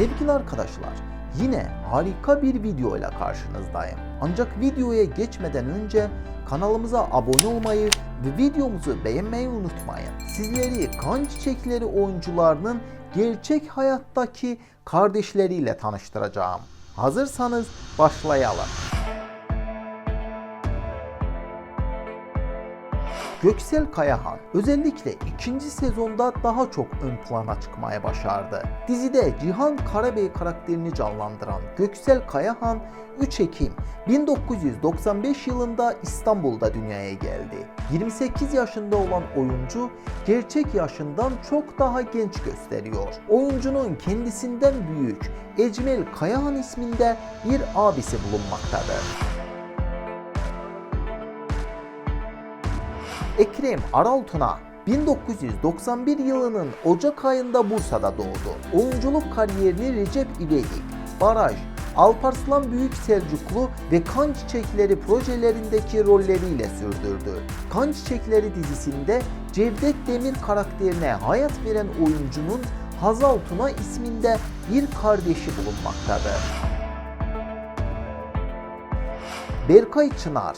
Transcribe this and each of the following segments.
Sevgili arkadaşlar, yine harika bir video ile karşınızdayım. Ancak videoya geçmeden önce kanalımıza abone olmayı ve videomuzu beğenmeyi unutmayın. Sizleri kan çiçekleri oyuncularının gerçek hayattaki kardeşleriyle tanıştıracağım. Hazırsanız başlayalım. Göksel Kayahan özellikle ikinci sezonda daha çok ön plana çıkmaya başardı. Dizide Cihan Karabey karakterini canlandıran Göksel Kayahan 3 Ekim 1995 yılında İstanbul'da dünyaya geldi. 28 yaşında olan oyuncu gerçek yaşından çok daha genç gösteriyor. Oyuncunun kendisinden büyük Ecmel Kayahan isminde bir abisi bulunmaktadır. Ekrem Araltuna 1991 yılının Ocak ayında Bursa'da doğdu. Oyunculuk kariyerini Recep İvedik, Baraj, Alparslan Büyük Selçuklu ve Kan Çiçekleri projelerindeki rolleriyle sürdürdü. Kan Çiçekleri dizisinde Cevdet Demir karakterine hayat veren oyuncunun Hazal Tuna isminde bir kardeşi bulunmaktadır. Berkay Çınar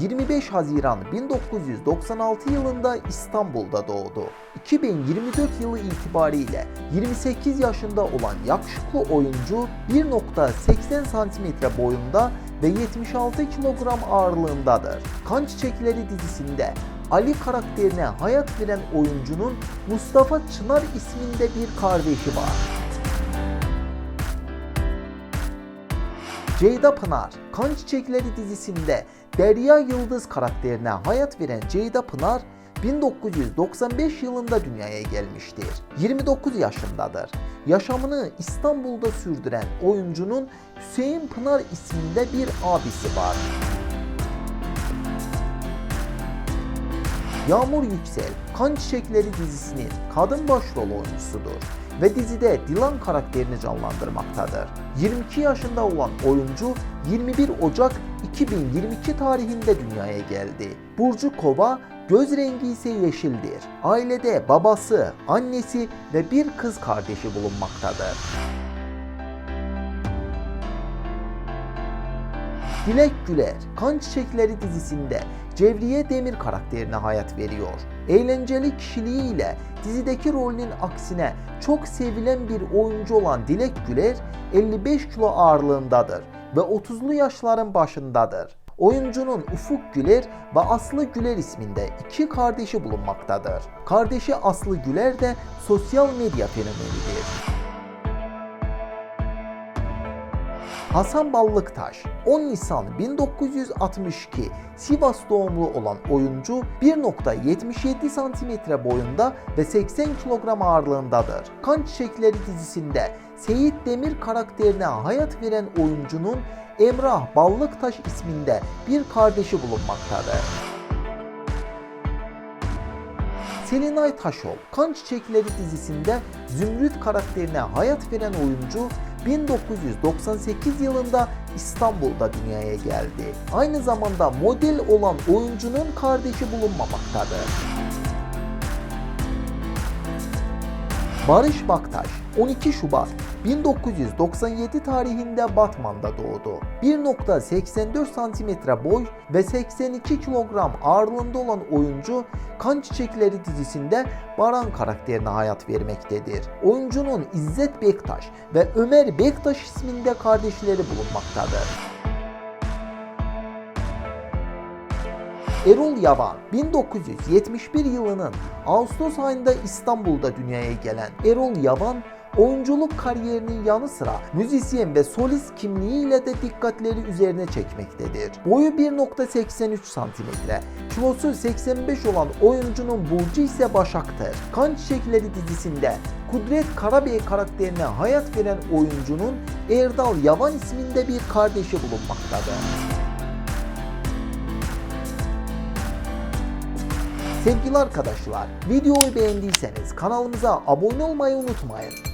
25 Haziran 1996 yılında İstanbul'da doğdu. 2024 yılı itibariyle 28 yaşında olan yakışıklı oyuncu 1.80 cm boyunda ve 76 kilogram ağırlığındadır. Kan Çiçekleri dizisinde Ali karakterine hayat veren oyuncunun Mustafa Çınar isminde bir kardeşi var. Ceyda Pınar, Kan Çiçekleri dizisinde Derya Yıldız karakterine hayat veren Ceyda Pınar 1995 yılında dünyaya gelmiştir. 29 yaşındadır. Yaşamını İstanbul'da sürdüren oyuncunun Hüseyin Pınar isminde bir abisi var. Yağmur Yüksel, Kan Çiçekleri dizisinin kadın başrol oyuncusudur ve dizide Dilan karakterini canlandırmaktadır. 22 yaşında olan oyuncu 21 Ocak 2022 tarihinde dünyaya geldi. Burcu Kova, göz rengi ise yeşildir. Ailede babası, annesi ve bir kız kardeşi bulunmaktadır. Dilek Güler, Kan Çiçekleri dizisinde Cevriye Demir karakterine hayat veriyor. Eğlenceli kişiliğiyle dizideki rolünün aksine çok sevilen bir oyuncu olan Dilek Güler 55 kilo ağırlığındadır ve 30'lu yaşların başındadır. Oyuncunun Ufuk Güler ve Aslı Güler isminde iki kardeşi bulunmaktadır. Kardeşi Aslı Güler de sosyal medya fenomenidir. Hasan Ballıktaş 10 Nisan 1962 Sivas doğumlu olan oyuncu 1.77 cm boyunda ve 80 kilogram ağırlığındadır. Kan Çiçekleri dizisinde Seyit Demir karakterine hayat veren oyuncunun Emrah Ballıktaş isminde bir kardeşi bulunmaktadır. Selinay Taşol, Kan Çiçekleri dizisinde Zümrüt karakterine hayat veren oyuncu 1998 yılında İstanbul'da dünyaya geldi. Aynı zamanda model olan oyuncunun kardeşi bulunmamaktadır. Barış Baktaş 12 Şubat 1997 tarihinde Batman'da doğdu. 1.84 cm boy ve 82 kilogram ağırlığında olan oyuncu Kan Çiçekleri dizisinde Baran karakterine hayat vermektedir. Oyuncunun İzzet Bektaş ve Ömer Bektaş isminde kardeşleri bulunmaktadır. Erol Yaban 1971 yılının Ağustos ayında İstanbul'da dünyaya gelen Erol Yaban oyunculuk kariyerinin yanı sıra müzisyen ve solist kimliğiyle de dikkatleri üzerine çekmektedir. Boyu 1.83 cm, kilosu 85 olan oyuncunun burcu ise Başak'tır. Kan Çiçekleri dizisinde Kudret Karabey karakterine hayat veren oyuncunun Erdal Yavan isminde bir kardeşi bulunmaktadır. Sevgili arkadaşlar, videoyu beğendiyseniz kanalımıza abone olmayı unutmayın.